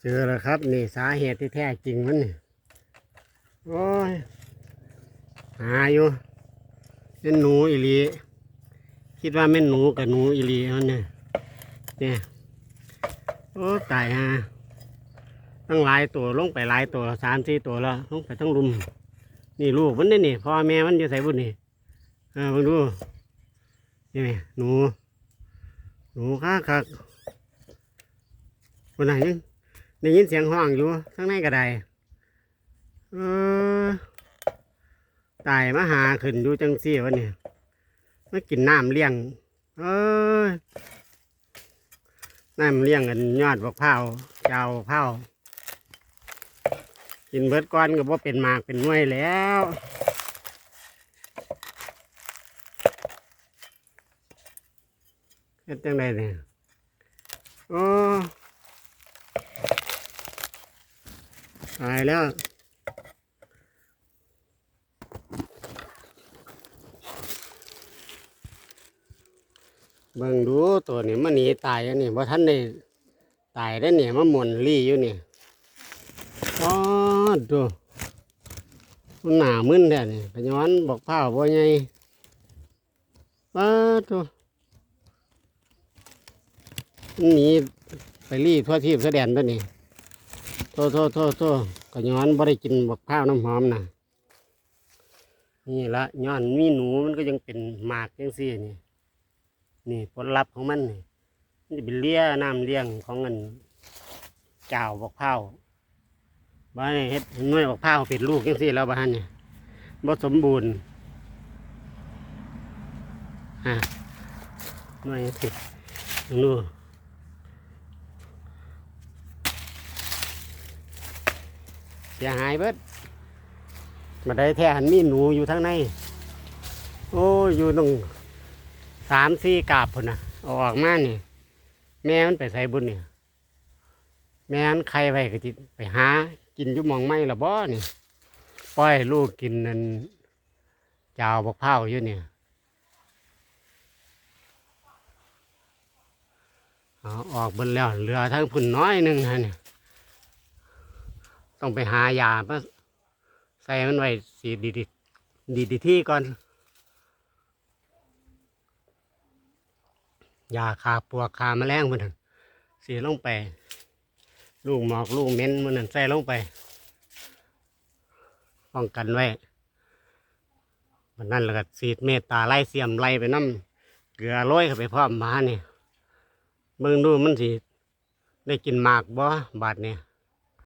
เจอแล้วครับ นี่สาเหตุที่แท้จริงมันนี่โอ้ยหาอยู่เป็นหนูอีหลีคิดว่าแม่นหนูกับหนูอีหลีมันเนี่ยเนี่ยโอ้ตายฮะตั้งหลายตัวลงไปหลายตัวสามสี่ตัวแล้วลงไปทั้งรุม นี่ลูกมันนี่นี่พ่อแม่มันอยู่ใส่บุญนี่เออมาดูนี่แม่หนู หนูคักคักคนไหนยัง ได้ยินเสียงห้องอยู่ข้างในกระไดเออตายมาหาขึ้นดูจังซี่วันนี้มากินน้ำเลี้ยง เอ้ยน้ำเลี้ยงกันยอดบักเผาเจ้าเผากินเบิดก้อนก็บ่เป็นหมากเป็นหน่วยแล้วเฮ็ดจังไดเนี่ยโอ้ ตายแล้ว เบิ่งดูตัวนี้มันหนีตายอันนี้เพราะท่านได้ตายได้เนี่ยมันหมุนลี่อยู่นี่อ๋อดูหนามึนแท้นี่พย้อนบอกเผาบ่ไงว้าตัวหนีไปลีทั่วทีบแสดนตัวนี้ โทษโทษโทษโทษก็ย้อนบ่ได้กินบอกข้าวน้ำหอมนะนี่ละย้อนมีหนูมันก็ยังเป็นหมากยังซี่นี่นี่ผลลัพธ์ของมันนี่มันจะเป็นเลี้ยน้ำเลี้ยงของเงินเจ้าบอกเผาบ้านเฮ็ดหน่วยบอกเผาวเป็นลูกยังสี่แล้วบ้านเนี่ยบ่สมบูรณ์ฮะหน่วยสินู่ เสียหายเบิดมาได้แท้หันมีหนูอยู่ทั้งใน โอ้ยอยู่ตรงสามสี่กาบพุ่นนะออกมาเนี่ยแม่มันไปใส่บุญเนี่ยแม่มันใครไปก็จิไปหา กินยุ่มองไม่ละบ่เนี่ยปล่อยลูกกินนั่นจาวบักเผาอยู่เนี่ยออกเบนแล้วเหลือทั้งพุ่นน้อยหนึ่งฮะเนี่ย ต้องไปหายามาใส่มันไว้สีดีดีดีดีที่ก่อน ยาคาปัวคาแมลงมันนั่นเสีลงไป ลูกหมอกลูกเม้นมันนั่นใส่ลงไปป้องกันไว้มันนั่นแหละก็สีเมตตาไล่เสียมไล่ไปน้ำเกลือโรยเข้าไปพร้อมมาเนี่ยเบิ่งดูมันสิได้กินหมากบ่บาดเนี่ย